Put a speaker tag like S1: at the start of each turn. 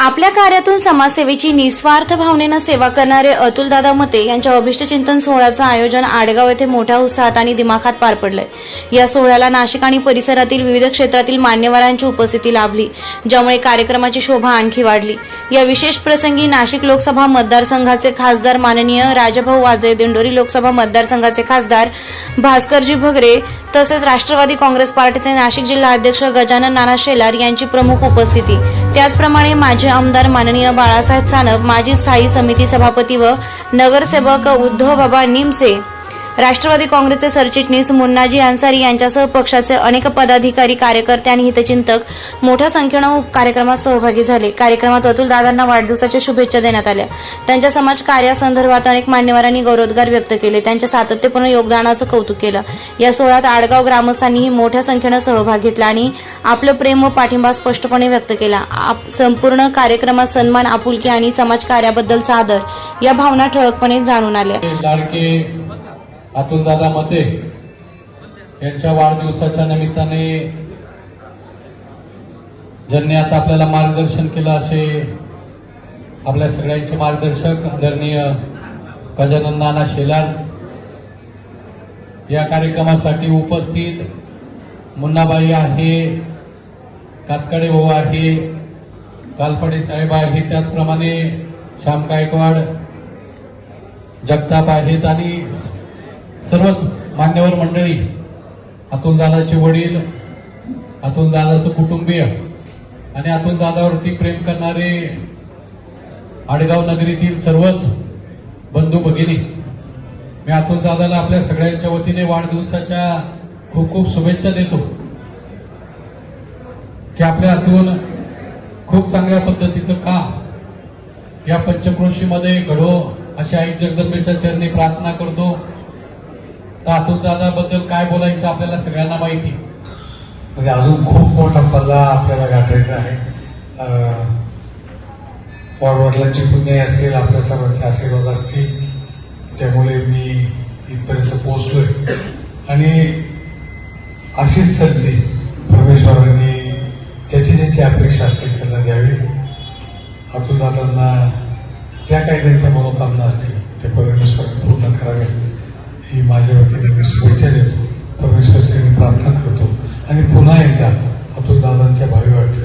S1: आपल्या कार्यातून समाजसेवेची निस्वार्थ भावनेनं सेवा करणारे अतुलदादा मते यांच्या अभिष्टचिंतन सोहळ्याचं आयोजन आडगाव येथे मोठ्या उत्साहात आणि दिमाखात पार पडलंय. या सोहळ्याला नाशिक आणि परिसरातील विविध क्षेत्रातील मान्यवरांची उपस्थिती लाभली ज्यामुळे कार्यक्रमाची शोभा आणखी वाढली. या विशेष प्रसंगी नाशिक लोकसभा मतदारसंघाचे खासदार माननीय राजभाऊ वाजे दिंडोरी लोकसभा मतदारसंघाचे खासदार भास्करजी भगरे तसेच राष्ट्रवादी काँग्रेस पार्टीचे नाशिक जिल्हा अध्यक्ष गजानन नाना शेलार यांची प्रमुख उपस्थिती. त्याचप्रमाणे माजी आमदार माननीय बाळासाहेब सानप माजी स्थायी समिती सभापती व नगरसेवक उद्धव बाबा निमसे राष्ट्रवादी काँग्रेसचे सरचिटणीस मुन्नाजी अन्सारी यांच्यासह पक्षाचे अनेक पदाधिकारी कार्यकर्ते आणि हितचिंतक मोठ्या संख्येनं कार्यक्रमात सहभागी झाले. कार्यक्रमात अतुल दादांना वाढदिवसाच्या शुभेच्छा देण्यात आल्या. त्यांच्या समाज कार्यासंदर्भात अनेक मान्यवरांनी गौरवोद्गार व्यक्त केले. त्यांच्या सातत्यपूर्ण योगदानाचं कौतुक केलं. या सोहळ्यात आडगाव ग्रामस्थांनीही मोठ्या संख्येनं सहभाग घेतला आणि आपलं प्रेम व पाठिंबा स्पष्टपणे व्यक्त केला. आप- संपूर्ण कार्यक्रमात सन्मान आपुलकी आणि समाजकार्याबद्दलचा आदर या भावना ठळकपणे जाणून आल्या.
S2: लाडके अतुलदादा मते यांच्या वाढदिवसाच्या निमित्ताने ज्यांनी आता आपल्याला मार्गदर्शन केलं असे आपल्या सगळ्यांचे मार्गदर्शक आदरणीय गजानन नाना शेलार या कार्यक्रमासाठी उपस्थित मुन्नाबाई आहे कातकडे भाऊ आहे कालपडे साहेब आहे त्याचप्रमाणे श्याम गायकवाड जगताप आहेत आणि सर्वच मान्यवर मंडळी अतुलदादाचे वडील अतुलदादाचं कुटुंबीय आणि अतुलदादावरती प्रेम करणारे आडगाव नगरीतील सर्वच बंधू भगिनी मी अतुलदादाला आपल्या सगळ्यांच्या वतीने वाढदिवसाच्या खूप खूप शुभेच्छा देतो की आपल्या अतुल खूप चांगल्या पद्धतीचं काम या पंचक्रोशीमध्ये घडो अशी आई जगदंबेच्या चरणी प्रार्थना करतो. अतुलदादाबद्दल काय बोलायचं आपल्याला सगळ्यांना माहिती?
S3: म्हणजे अजून खूप मोठा पल्ला आपल्याला गाठायचा आहे. अं, वडिलांची पुण्य असेल आपल्या सर्वांचे आशीर्वाद असतील. त्यामुळे मी इथपर्यंत पोहोचलोय. आणि अशीच संधी परमेश्वरांनी ज्याची ज्याची अपेक्षा असेल त्यांना द्यावी. अतुलदादांना ज्या काही त्यांच्या मनोकामना असतील ते परमेश्वर पूर्ण करावे. ही माझ्या वतीने मी शुभेच्छा देतो. परमेश्वर मी प्रार्थना करतो. आणि पुन्हा एकदा अतुलदादांच्या भावी वाटते